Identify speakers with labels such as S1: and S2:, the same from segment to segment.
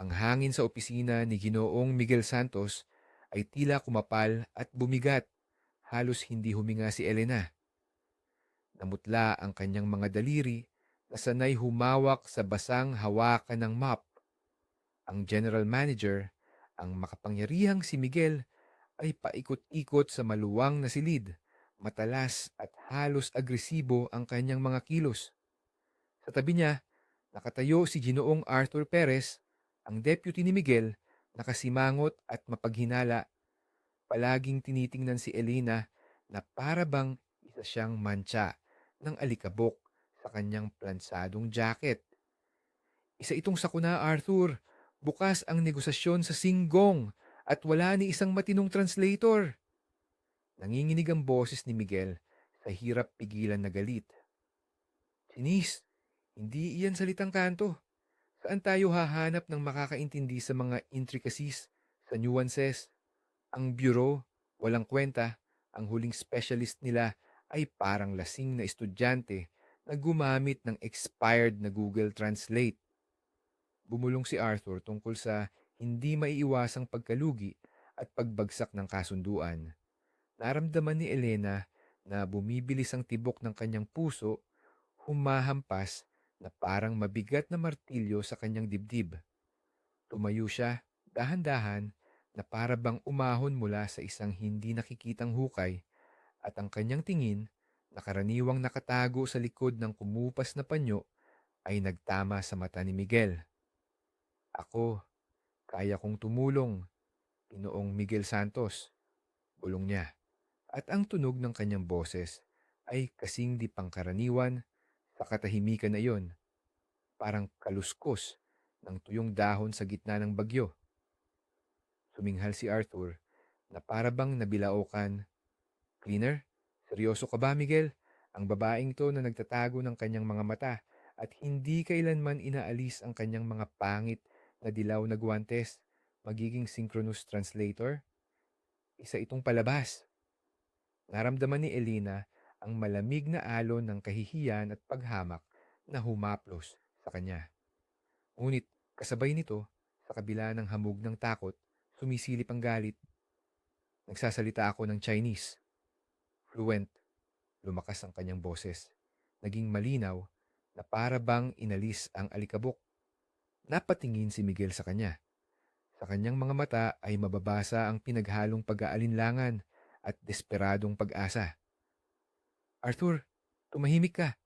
S1: Ang hangin sa opisina ni Ginoong Miguel Santos ay tila kumapal at bumigat. Halos hindi huminga si Elena. Namutla ang kanyang mga daliri na sanay humawak sa basang hawakan ng mop. Ang general manager, ang makapangyarihang si Miguel, ay paikot-ikot sa maluwang na silid. Matalas at halos agresibo ang kanyang mga kilos. Sa tabi niya, nakatayo si Ginoong Arthur Perez, ang deputy ni Miguel, nakasimangot at mapaghinala. Palaging tinitingnan si Elena na para bang isa siyang mancha ng alikabok sa kanyang plansadong jacket. Isa itong sakuna, Arthur. Bukas ang negosasyon sa Singgong at wala ni isang matinong translator. Nanginginig ang boses ni Miguel sa hirap pigilan na galit. Sinis, hindi iyan salitang kanto. Saan tayo hahanap ng makakaintindi sa mga intricacies, sa nuances? Ang bureau, walang kwenta, ang huling specialist nila ay parang lasing na estudyante na gumamit ng expired na Google Translate. Bumulong si Arthur tungkol sa hindi maiiwasang pagkalugi at pagbagsak ng kasunduan. Naramdaman ni Elena na bumibilis ang tibok ng kanyang puso, humahampas na parang mabigat na martilyo sa kanyang dibdib. Tumayo siya, dahan-dahan, na para bang umahon mula sa isang hindi nakikitang hukay at ang kanyang tingin, na karaniwang nakatago sa likod ng kumupas na panyo, ay nagtama sa mata ni Miguel. Ako, kaya kong tumulong, Pinoong Miguel Santos, bulong niya. At ang tunog ng kanyang boses ay kasing di pangkaraniwan sa katahimikan na iyon, parang kaluskos ng tuyong dahon sa gitna ng bagyo. Suminghal si Arthur na para bang nabilaokan. Cleaner, seryoso ka ba Miguel? Ang babaeng to na nagtatago ng kanyang mga mata at hindi kailanman inaalis ang kanyang mga pangit na dilaw na guwantes, magiging synchronous translator? Isa itong palabas. Naramdaman ni Elena ang malamig na alon ng kahihiyan at paghamak na humaplos sa kanya. Ngunit kasabay nito, sa kabila ng hamog ng takot, sumisilip ang galit. Nagsasalita ako ng Chinese. Fluent, lumakas ang kanyang boses. Naging malinaw na para bang inalis ang alikabok. Napatingin si Miguel sa kanya. Sa kanyang mga mata ay mababasa ang pinaghalong pag-aalinlangan at desperadong pag-asa. Arthur, tumahimik ka.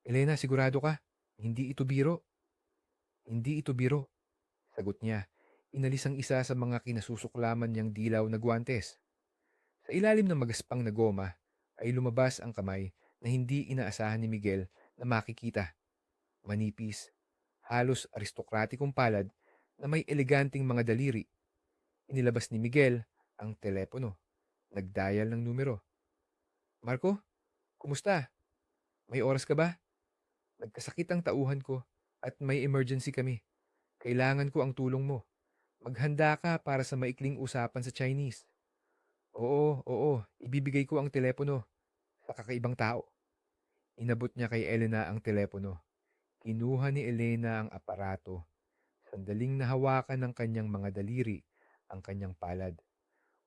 S1: Elena, sigurado ka? Hindi ito biro. Hindi ito biro. Sagot niya, inalis ang isa sa mga kinasusuklaman niyang dilaw na guwantes. Sa ilalim ng magaspang na goma ay lumabas ang kamay na hindi inaasahan ni Miguel na makikita. Manipis, halos aristokratikong palad na may eleganting mga daliri. Inilabas ni Miguel ang telepono. Nagdial ng numero. Marco, kumusta? May oras ka ba? Nagkasakit ang tauhan ko at may emergency kami. Kailangan ko ang tulong mo. Maghanda ka para sa maikling usapan sa Chinese. Oo, oo, ibibigay ko ang telepono sa kakaibang tao. Inabot niya kay Elena ang telepono. Kinuha ni Elena ang aparato. Sandaling nahawakan ng kanyang mga daliri ang kanyang palad.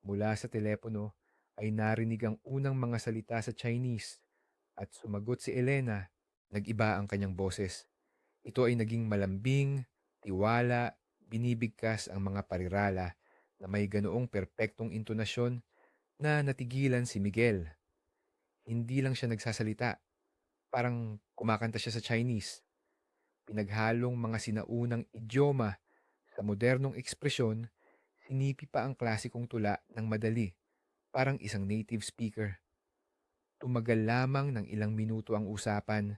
S1: Mula sa telepono ay narinig ang unang mga salita sa Chinese at sumagot si Elena. Nag-iba ang kanyang boses. Ito ay naging malambing, tiwala, binibigkas ang mga parirala na may ganoong perpektong intonasyon na natigilan si Miguel. Hindi lang siya nagsasalita. Parang kumakanta siya sa Chinese. Pinaghalong mga sinaunang idioma sa modernong ekspresyon, sinipi pa ang klasikong tula ng madali, parang isang native speaker. Tumagal lamang ng ilang minuto ang usapan,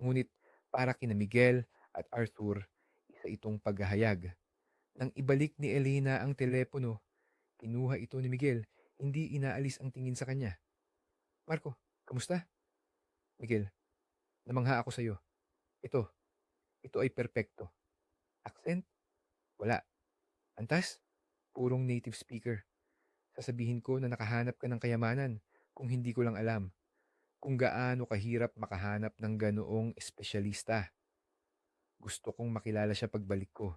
S1: ngunit para kina Miguel at Arthur, isa itong paghahayag. Nang ibalik ni Elena ang telepono, kinuha ito ni Miguel, hindi inaalis ang tingin sa kanya. Marco, kamusta? Miguel, namangha ako sa iyo. Ito, ito ay perpekto. Accent? Wala. Antas? Purong native speaker. Sasabihin ko na nakahanap ka ng kayamanan kung hindi ko lang alam kung gaano kahirap makahanap ng ganoong espesyalista. Gusto kong makilala siya pagbalik ko.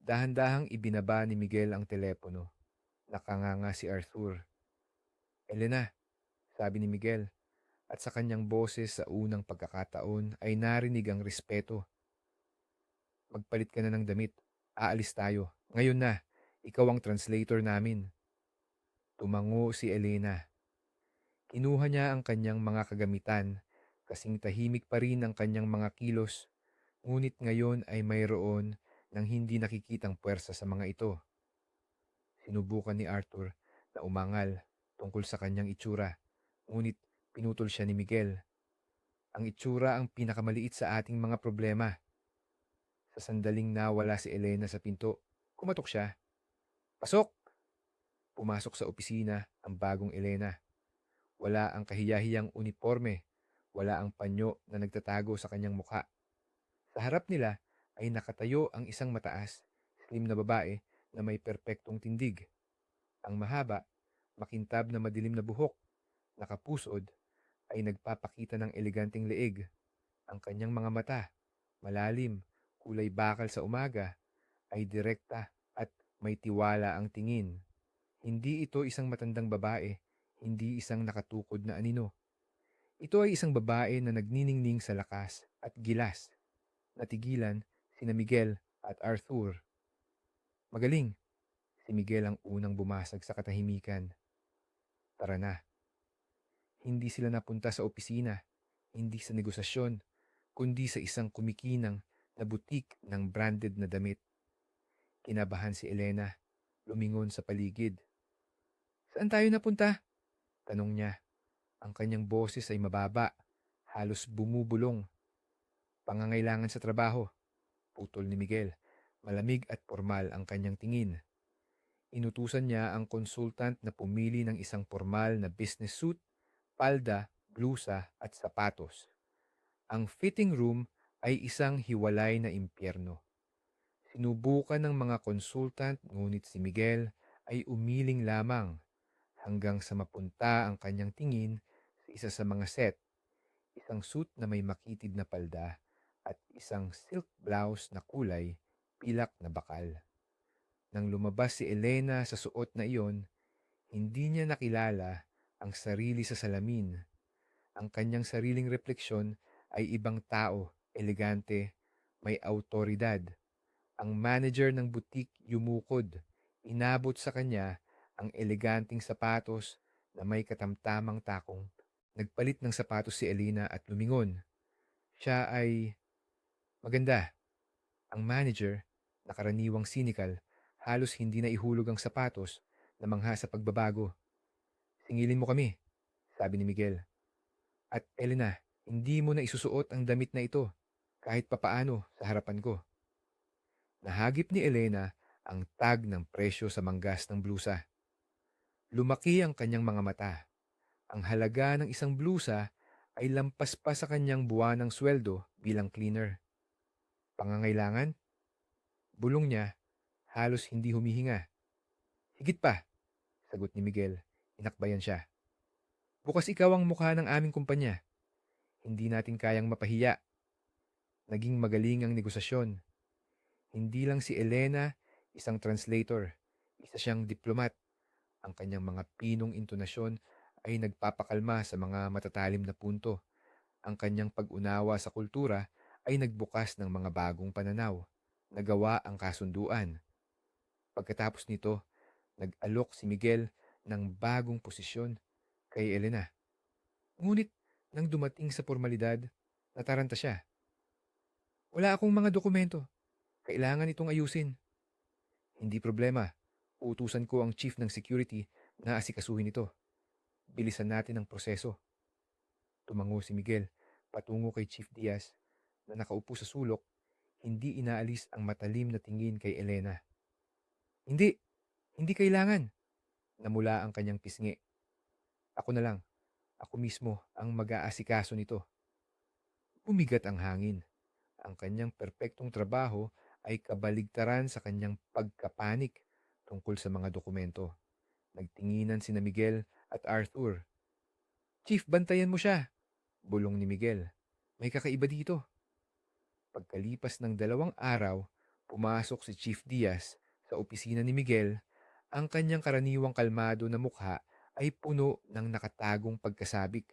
S1: Dahan-dahang ibinaba ni Miguel ang telepono. Nakanganga si Arthur. Elena, sabi ni Miguel, at sa kanyang boses sa unang pagkakataon ay narinig ang respeto. Magpalit ka na ng damit. Aalis tayo. Ngayon na, ikaw ang translator namin. Tumango si Elena. Kinuha niya ang kanyang mga kagamitan, kasing tahimik pa rin ang kanyang mga kilos, ngunit ngayon ay mayroon ng hindi nakikitang puwersa sa mga ito. Sinubukan ni Arthur na umangal tungkol sa kanyang itsura, ngunit pinutol siya ni Miguel. Ang itsura ang pinakamaliit sa ating mga problema. Sa sandaling nawala si Elena sa pinto, kumatok siya. Pasok! Pumasok sa opisina ang bagong Elena. Wala ang kahiyahiyang uniforme, wala ang panyo na nagtatago sa kanyang mukha. Sa harap nila ay nakatayo ang isang mataas, slim na babae na may perpektong tindig. Ang mahaba, makintab na madilim na buhok, nakapusod, ay nagpapakita ng eleganteng leeg. Ang kanyang mga mata, malalim, kulay bakal sa umaga, ay direkta at may tiwala ang tingin. Hindi ito isang matandang babae, hindi isang nakatukod na anino. Ito ay isang babae na nagniningning sa lakas at gilas. Natigilan sina Miguel at Arthur. Magaling. Si Miguel ang unang bumasag sa katahimikan. Tara na. Hindi sila napunta sa opisina, hindi sa negosasyon, kundi sa isang kumikinang na butik ng branded na damit. Kinabahan si Elena, lumingon sa paligid. Saan tayo napunta? Tanong niya. Ang kanyang boses ay mababa, halos bumubulong. Pangangailangan sa trabaho, putol ni Miguel. Malamig at formal ang kanyang tingin. Inutusan niya ang konsultant na pumili ng isang formal na business suit, palda, blusa at sapatos. Ang fitting room ay isang hiwalay na impyerno. Sinubukan ng mga konsultant ngunit si Miguel ay umiling lamang hanggang sa mapunta ang kanyang tingin sa isa sa mga set. Isang suit na may makitid na palda at isang silk blouse na kulay pilak na bakal. Nang lumabas si Elena sa suot na iyon, hindi niya nakilala ang sarili sa salamin. Ang kanyang sariling refleksyon ay ibang tao, elegante, may autoridad. Ang manager ng butik yumukod, inabot sa kanya ang eleganting sapatos na may katamtamang takong. Nagpalit ng sapatos si Elena at lumingon. Siya ay maganda. Ang manager, nakaraniwang cynical, halos hindi na ihulog ang sapatos na mangha sa pagbabago. Singilin mo kami, sabi ni Miguel. At Elena, hindi mo na isusuot ang damit na ito kahit papaano sa harapan ko. Nahagip ni Elena ang tag ng presyo sa manggas ng blusa. Lumaki ang kanyang mga mata. Ang halaga ng isang blusa ay lampas pa sa kanyang buwan ng sweldo bilang cleaner. Pangangailangan? Bulong niya, halos hindi humihinga. Higit pa, sagot ni Miguel. Inakbayan siya. Bukas ikaw ang mukha ng aming kumpanya. Hindi natin kayang mapahiya. Naging magaling ang negosasyon. Hindi lang si Elena, isang translator. Isa siyang diplomat. Ang kanyang mga pinong intonasyon ay nagpapakalma sa mga matatalim na punto. Ang kanyang pag-unawa sa kultura ay nagbukas ng mga bagong pananaw. Nagawa ang kasunduan. Pagkatapos nito, nag-alok si Miguel ng bagong posisyon kay Elena. Ngunit nang dumating sa formalidad, nataranta siya. Wala akong mga dokumento. Kailangan itong ayusin. Hindi problema. Uutusan ko ang chief ng security na asikasuhin ito. Bilisan natin ang proseso. Tumango si Miguel patungo kay Chief Diaz na nakaupo sa sulok, hindi inaalis ang matalim na tingin kay Elena. Hindi, hindi kailangan. Namula ang kanyang pisngi. Ako na lang. Ako mismo ang mag-aasikaso nito. Bumigat ang hangin. Ang kanyang perpektong trabaho ay kabaligtaran sa kanyang pagkapanik tungkol sa mga dokumento. Nagtinginan sina Miguel at Arthur. Chief, bantayan mo siya. Bulong ni Miguel. May kakaiba dito. Pagkalipas ng dalawang araw, Pumasok si Chief Diaz sa opisina ni Miguel, ang kanyang karaniwang kalmado na mukha ay puno ng nakatagong pagkasabik.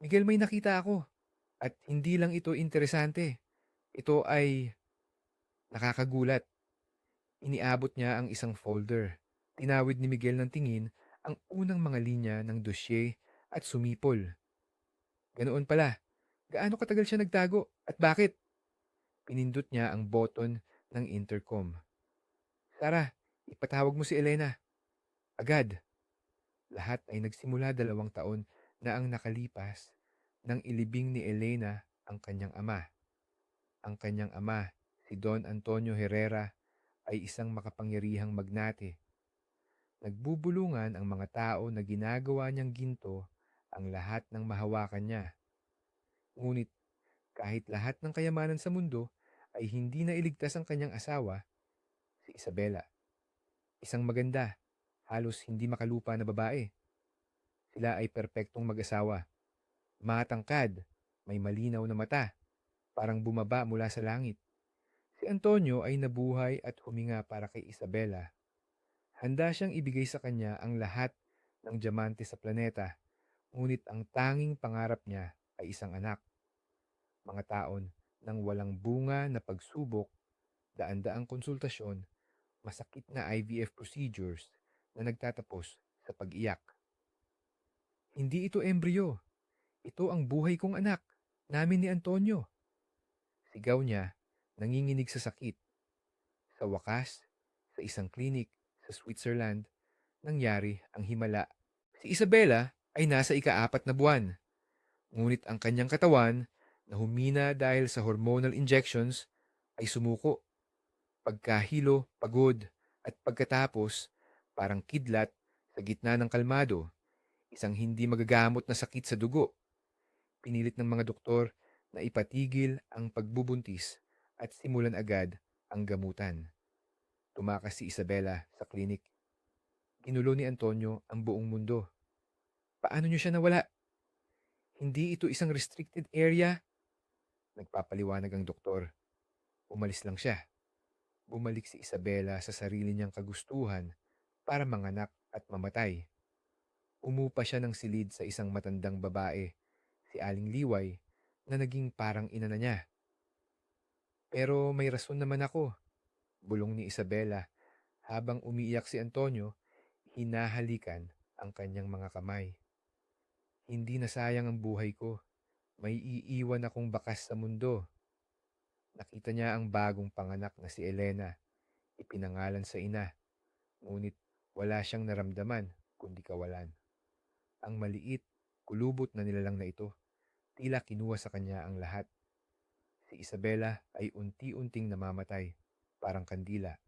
S1: Miguel, may nakita ako. At hindi lang ito interesante. Ito ay nakakagulat. Iniabot niya ang isang folder. Tinawid ni Miguel ng tingin ang unang mga linya ng dosye at sumipol. Ganoon pala. Gaano katagal siya nagtago at bakit? Pinindot niya ang button ng intercom. Sara, ipatawag mo si Elena. Agad. Lahat ay nagsimula dalawang taon na ang nakalipas nang ilibing ni Elena ang kanyang ama. Ang kanyang ama, si Don Antonio Herrera, ay isang makapangyarihang magnate. Nagbubulungan ang mga tao na ginagawa niyang ginto ang lahat ng mahawakan niya. Ngunit kahit lahat ng kayamanan sa mundo ay hindi na iligtas ang kanyang asawa, si Isabela. Isang maganda, halos hindi makalupa na babae. Sila ay perpektong mag-asawa. Matangkad, may malinaw na mata, parang bumaba mula sa langit. Antonio ay nabuhay at huminga para kay Isabela. Handa siyang ibigay sa kanya ang lahat ng diamante sa planeta, ngunit ang tanging pangarap niya ay isang anak. Mga taon ng walang bunga na pagsubok, daan-daang konsultasyon, masakit na IVF procedures na nagtatapos sa pag-iyak. Hindi ito embryo. Ito ang buhay kong anak, namin ni Antonio. Sigaw niya, nanginginig sa sakit. Sa wakas, sa isang klinik sa Switzerland, nangyari ang himala. Si Isabella ay nasa ikaapat na buwan. Ngunit ang kanyang katawan na humina dahil sa hormonal injections ay sumuko. Pagkahilo, pagod, at pagkatapos parang kidlat sa gitna ng kalmado, isang hindi magagamot na sakit sa dugo. Pinilit ng mga doktor na ipatigil ang pagbubuntis at simulan agad ang gamutan. Tumakas si Isabela sa klinik. Ginulo ni Antonio ang buong mundo. Paano niyo siya nawala? Hindi ito isang restricted area. Nagpapaliwanag ang doktor. Umalis lang siya. Bumalik si Isabela sa sarili niyang kagustuhan para manganak at mamatay. Umupa siya ng silid sa isang matandang babae, si Aling Liway, na naging parang ina na niya. Pero may rason naman ako, bulong ni Isabela habang umiiyak si Antonio, hinahalikan ang kanyang mga kamay. Hindi na sayang ang buhay ko. May iiwan akong bakas sa mundo. Nakita niya ang bagong panganak na si Elena. Ipinangalan sa ina. Ngunit wala siyang naramdaman kundi kawalan. Ang maliit, kulubot na nilalang na ito, tila kinuha sa kanya ang lahat. Si Isabela ay unti-unting namamatay, parang kandila.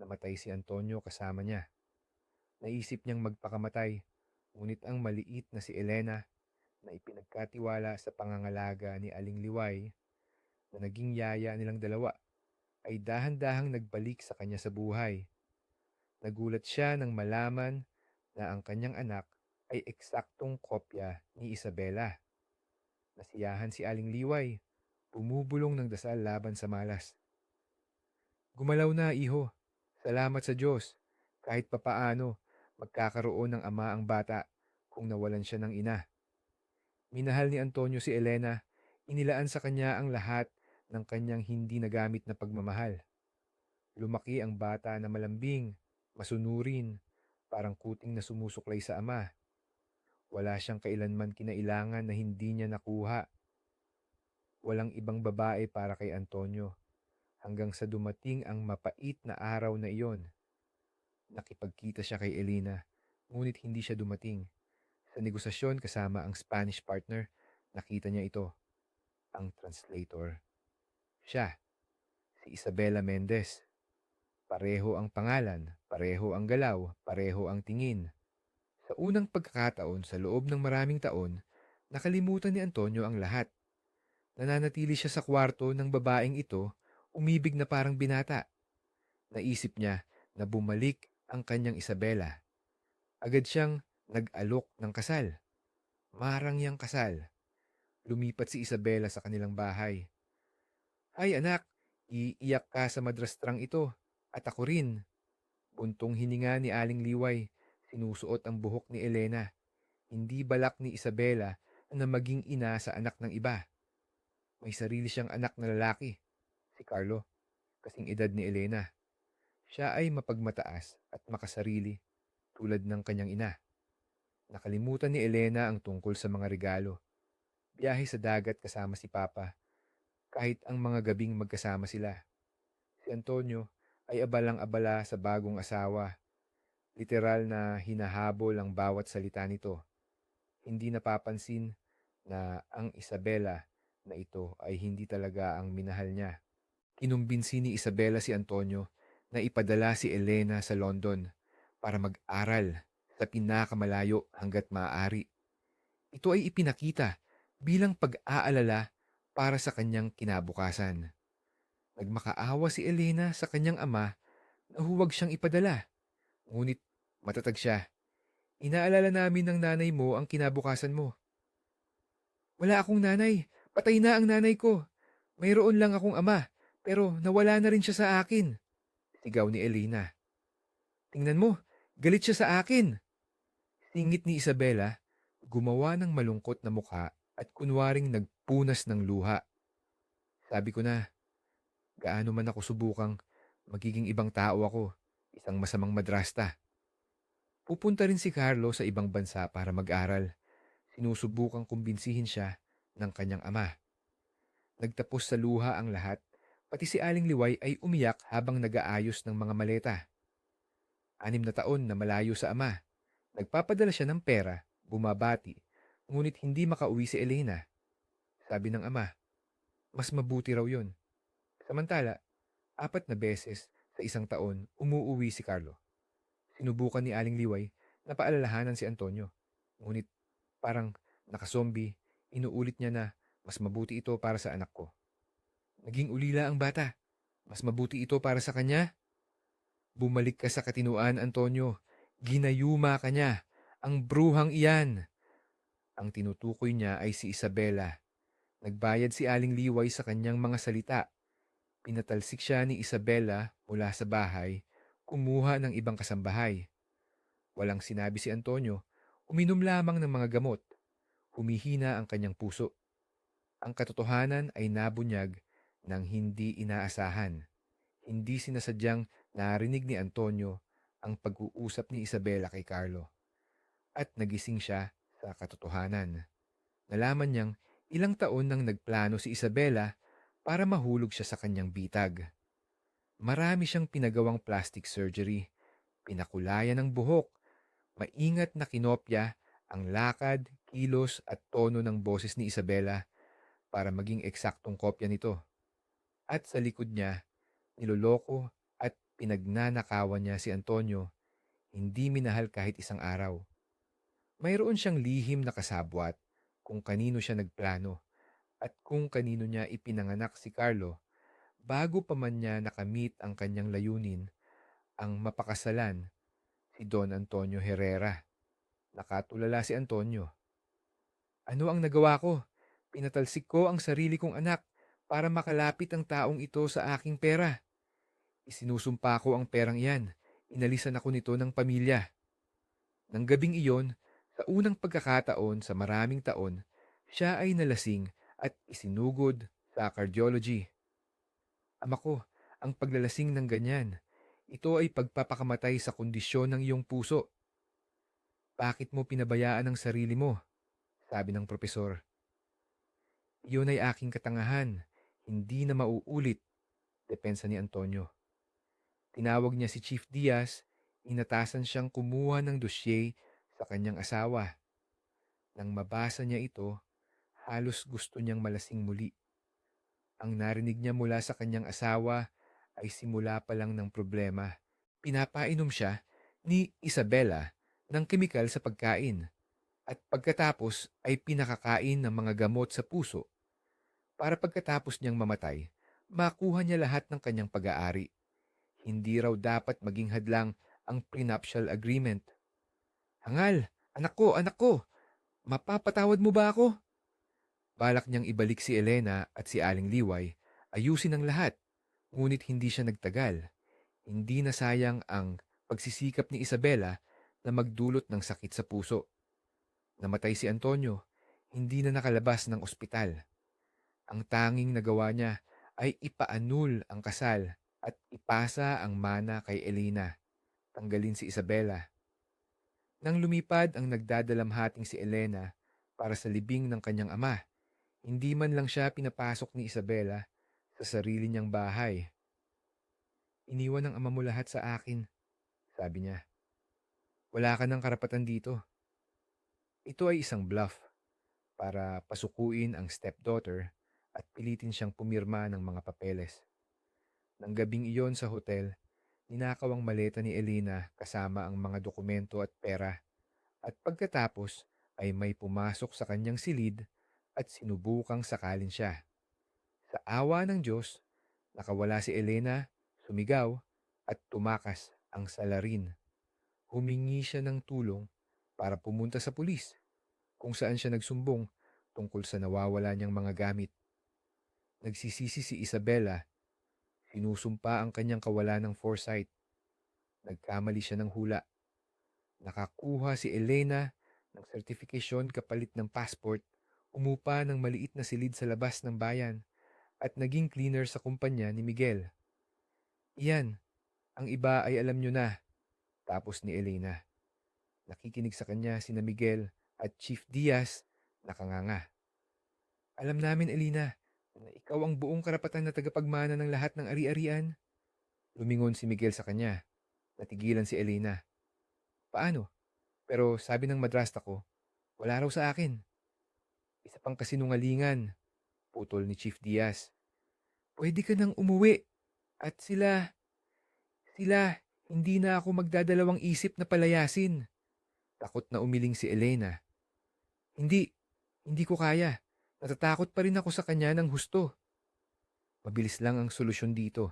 S1: Namatay si Antonio kasama niya. Naisip niyang magpakamatay, ngunit ang maliit na si Elena na ipinagkatiwala sa pangangalaga ni Aling Liway na naging yaya nilang dalawa ay dahan-dahang nagbalik sa kanya sa buhay. Nagulat siya nang malaman na ang kanyang anak ay eksaktong kopya ni Isabela. Nasiyahan si Aling Liway, bumubulong ng dasal laban sa malas. Gumalaw na, iho. Salamat sa Diyos. Kahit papaano, magkakaroon ng ama ang bata kung nawalan siya ng ina. Minahal ni Antonio si Elena, inilaan sa kanya ang lahat ng kanyang hindi nagamit na pagmamahal. Lumaki ang bata na malambing, masunurin, parang kuting na sumusuklay sa ama. Wala siyang kailanman kinailangan na hindi niya nakuha. Walang ibang babae para kay Antonio hanggang sa dumating ang mapait na araw na iyon. Nakipagkita siya kay Elena, ngunit hindi siya dumating. Sa negosasyon kasama ang Spanish partner, nakita niya ito, ang translator. Siya, si Isabela Mendez. Pareho ang pangalan, pareho ang galaw, pareho ang tingin. Sa unang pagkakataon sa loob ng maraming taon, nakalimutan ni Antonio ang lahat. Nananatili siya sa kwarto ng babaeng ito, umibig na parang binata. Naisip niya na bumalik ang kanyang Isabela. Agad siyang nag-alok ng kasal. Marang yang kasal. Lumipat si Isabela sa kanilang bahay. Ay anak, Iiyak ka sa madrastrang ito. At ako rin. Buntong hininga ni Aling Liway. Sinusuot ang buhok ni Elena. Hindi balak ni Isabela na maging ina sa anak ng iba. May sarili siyang anak na lalaki, si Carlo, kasing edad ni Elena. Siya ay mapagmataas at makasarili tulad ng kanyang ina. Nakalimutan ni Elena ang tungkol sa mga regalo. Biyahe sa dagat kasama si Papa, kahit ang mga gabing magkasama sila. Si Antonio ay abalang-abala sa bagong asawa. Literal na hinahabol ang bawat salita nito. Hindi napapansin na ang Isabela na ito ay hindi talaga ang minahal niya. Kinumbinsi ni Isabela si Antonio na ipadala si Elena sa London para mag-aral sa pinakamalayo hanggat maaari. Ito ay ipinakita bilang pag-aalala para sa kanyang kinabukasan. Nagmakaawa si Elena sa kanyang ama na huwag siyang ipadala. Ngunit matatag siya. Inaalala namin ng nanay mo ang kinabukasan mo. Wala akong nanay. Patay na ang nanay ko. Mayroon lang akong ama, pero nawala na rin siya sa akin. Sigaw ni Elena. Tingnan mo, galit siya sa akin. Singit ni Isabela, gumawa ng malungkot na mukha at kunwaring nagpunas ng luha. Sabi ko na, gaano man ako subukang magiging ibang tao ako, isang masamang madrasta. Pupunta rin si Carlo sa ibang bansa para mag-aral. Sinusubukang kumbinsihin siya ng kanyang ama. Nagtapos sa luha ang lahat, pati si Aling Liway ay umiyak habang nag-aayos ng mga maleta. Anim na taon na malayo sa ama. Nagpapadala siya ng pera, bumabati, ngunit hindi makauwi si Elena. Sabi ng ama, mas mabuti raw yun. Samantala, apat na beses sa isang taon umuuwi si Carlo. Sinubukan ni Aling Liway na paalalahanan si Antonio. Ngunit parang nakasombi, inuulit niya na mas mabuti ito para sa anak ko. Naging ulila ang bata. Mas mabuti ito para sa kanya. Bumalik ka sa katinuan, Antonio. Ginayuma ka niya. Ang bruhang iyan. Ang tinutukoy niya ay si Isabela. Nagbayad si Aling Liway sa kanyang mga salita. Pinatalsik siya ni Isabela mula sa bahay, kumuha ng ibang kasambahay. Walang sinabi si Antonio, uminom lamang ng mga gamot. Humihina ang kanyang puso. Ang katotohanan ay nabunyag ng hindi inaasahan. Hindi sinasadyang narinig ni Antonio ang pag-uusap ni Isabela kay Carlo. At nagising siya sa katotohanan. Nalaman niyang ilang taon nang nagplano si Isabela para mahulog siya sa kanyang bitag. Marami siyang pinagawang plastic surgery, pinakulayan ng buhok, maingat na kinopya ang lakad, kilos at tono ng boses ni Isabela para maging eksaktong kopya nito. At sa likod niya, niloloko at pinagnanakawan niya si Antonio, hindi minahal kahit isang araw. Mayroon siyang lihim na kasabwat kung kanino siya nagplano at kung kanino niya ipinanganak si Carlo bago pa man niya nakamit ang kanyang layunin, ang mapakasalan, si Don Antonio Herrera. Nakatulala si Antonio. Ano ang nagawa ko? Pinatalsik ko ang sarili kong anak para makalapit ang taong ito sa aking pera. Isinusumpa ko ang perang iyan. Inalisan ako nito ng pamilya. Nang gabing iyon, sa unang pagkakataon sa maraming taon, siya ay nalasing at isinugod sa cardiology. Ama ko, ang paglalasing ng ganyan, ito ay pagpapakamatay sa kondisyon ng iyong puso. Bakit mo pinabayaan ang sarili mo? Sabi ng propesor. Iyon ay aking katangahan, hindi na mauulit, depensa ni Antonio. Tinawag niya si Chief Diaz, inatasan siyang kumuha ng dosye sa kanyang asawa. Nang mabasa niya ito, halos gusto niyang malasing muli. Ang narinig niya mula sa kanyang asawa ay simula pa lang ng problema. Pinapainom siya ni Isabella ng kemikal sa pagkain at pagkatapos ay pinakakain ng mga gamot sa puso para pagkatapos niyang mamatay, makuha niya lahat ng kanyang pag-aari. Hindi raw dapat maging hadlang ang prenuptial agreement. Hangal, anak ko, anak ko, mapapatawad mo ba ako? Balak niyang ibalik si Elena at si Aling Liway, ayusin ang lahat. Ngunit hindi siya nagtagal. Hindi na sayang ang pagsisikap ni Isabela na magdulot ng sakit sa puso. Namatay si Antonio, hindi na nakalabas ng ospital. Ang tanging nagawa niya ay ipaanul ang kasal at ipasa ang mana kay Elena. Tanggalin si Isabela. Nang lumipad ang nagdadalamhating si Elena para sa libing ng kanyang ama, hindi man lang siya pinapasok ni Isabela sa sarili niyang bahay. Iniwan ng ama mo lahat sa akin, sabi niya. Wala ka ng karapatan dito. Ito ay isang bluff para pasukuin ang stepdaughter at pilitin siyang pumirma ng mga papeles. Nang gabing iyon sa hotel, ninakaw ang maleta ni Elena kasama ang mga dokumento at pera at pagkatapos ay may pumasok sa kanyang silid at sinubukang sakalin siya. Sa awa ng Diyos, nakawala si Elena, sumigaw at tumakas ang salarin. Humingi siya ng tulong para pumunta sa pulis kung saan siya nagsumbong tungkol sa nawawala niyang mga gamit. Nagsisisi si Isabella. Sinusumpa ang kanyang kawalan ng foresight. Nagkamali siya ng hula. Nakakuha si Elena ng sertifikasyon kapalit ng passport, umupa ng maliit na silid sa labas ng bayan at naging cleaner sa kumpanya ni Miguel. Iyan, ang iba ay alam nyo na, tapos ni Elena. Nakikinig sa kanya sina Miguel at Chief Diaz nakanganga. Alam namin, Elena, na ikaw ang buong karapatan na tagapagmana ng lahat ng ari-arian. Lumingon si Miguel sa kanya. Natigilan si Elena. Paano? Pero sabi ng madrasta ko, wala raw sa akin. Isa pang kasinungalingan, putol ni Chief Diaz. Pwede ka nang umuwi. At sila, sila, hindi na ako magdadalawang isip na palayasin. Takot na umiling si Elena. Hindi, hindi ko kaya. Natatakot pa rin ako sa kanya ng husto. Mabilis lang ang solusyon dito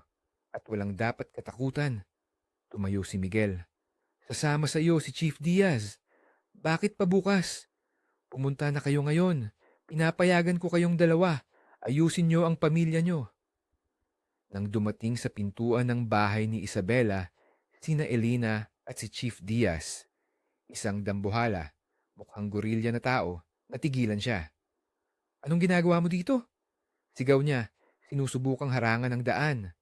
S1: at walang dapat katakutan. Tumayo si Miguel. Sasama sa iyo si Chief Diaz. Bakit pa bukas? Pumunta na kayo ngayon. Pinapayagan ko kayong dalawa. Ayusin niyo ang pamilya niyo. Nang dumating sa pintuan ng bahay ni Isabela, sina Elena at si Chief Diaz, isang dambuhala, mukhang gorilya na tao, natigilan siya. Anong ginagawa mo dito? Sigaw niya, sinusubukang harangan ng daan.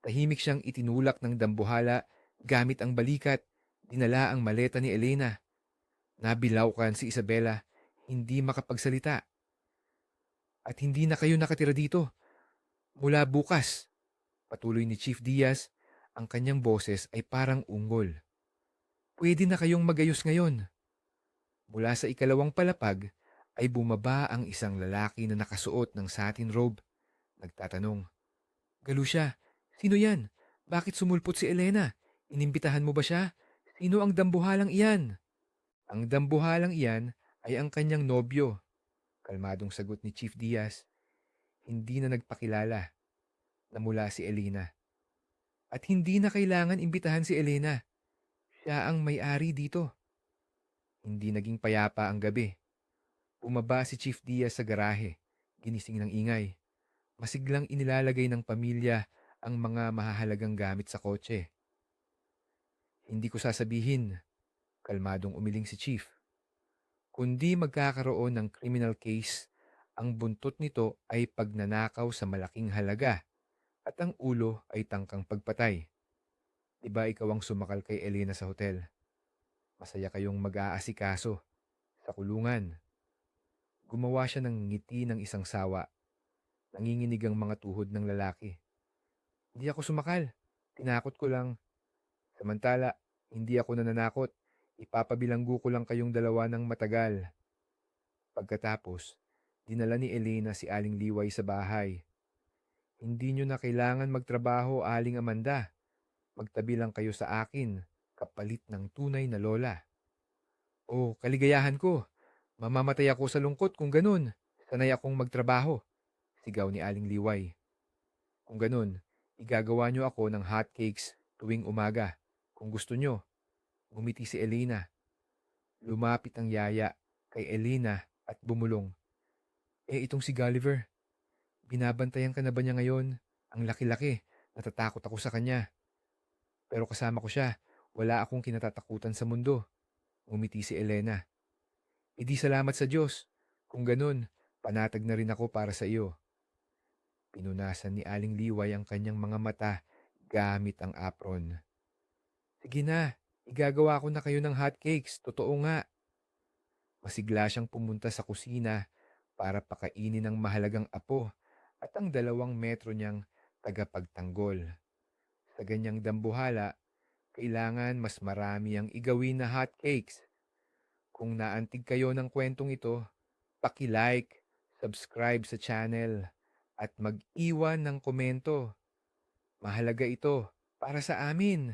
S1: Tahimik siyang itinulak ng dambuhala gamit ang balikat, dinala ang maleta ni Elena. Nabilawkan si Isabela, hindi makapagsalita. At hindi na kayo nakatira dito. Mula bukas, patuloy ni Chief Diaz, ang kanyang boses ay parang unggol. Pwede na kayong magayos ngayon. Mula sa ikalawang palapag, ay bumaba ang isang lalaki na nakasuot ng satin robe. Nagtatanong, Galusya, sino yan? Bakit sumulpot si Elena? Inimbitahan mo ba siya? Sino ang dambuhalang iyan? Ang dambuhalang iyan ay ang kanyang nobyo. Kalmadong sagot ni Chief Diaz. Hindi na nagpakilala na mula si Elena. At hindi na kailangan imbitahan si Elena. Siya ang may-ari dito. Hindi naging payapa ang gabi. Bumaba si Chief Diaz sa garahe, ginising ng ingay. Masiglang inilalagay ng pamilya ang mga mahahalagang gamit sa kotse. Hindi ko sasabihin, kalmadong umiling si Chief. Kundi magkakaroon ng criminal case, ang buntot nito ay pagnanakaw sa malaking halaga at ang ulo ay tangkang pagpatay. Diba ikaw ang sumakal kay Elena sa hotel? Masaya kayong mag-aasikaso sa kulungan Gumawa siya ng ngiti ng isang sawa. Nanginginig ang mga tuhod ng lalaki. Hindi ako sumakal. Tinakot ko lang. Samantala, hindi ako nananakot. Ipapabilanggo ko lang kayong dalawa ng matagal. Pagkatapos, dinala ni Elena si Aling Liway sa bahay. Hindi nyo na kailangan magtrabaho, Aling Amanda. Magtabi lang kayo sa akin, kapalit ng tunay na lola. Oh, kaligayahan ko. Mamamatay ako sa lungkot kung ganun. Sanay akong magtrabaho. Sigaw ni Aling Liway. Kung ganun, igagawa niyo ako ng hotcakes tuwing umaga. Kung gusto niyo. Ngumiti si Elena. Lumapit ang yaya kay Elena at bumulong. Eh itong si Gulliver, binabantayan ka na ba niya ngayon? Ang laki-laki, Natatakot ako sa kanya. Pero kasama ko siya, wala akong kinatatakutan sa mundo. Umiti si Elena. Idi salamat sa Diyos. Kung ganun, panatag na rin ako para sa iyo. Pinunasan ni Aling Liway ang kanyang mga mata gamit ang apron. Sige na, igagawa ko na kayo ng hotcakes. Totoo nga. Masigla siyang pumunta sa kusina para pakainin ng mahalagang apo at ang dalawang metro niyang tagapagtanggol. Sa ganyang dambuhala, kailangan mas marami ang igawin na hotcakes. Kung naantig kayo ng kwentong ito, paki-like, subscribe sa channel, at mag-iwan ng komento. Mahalaga ito para sa amin.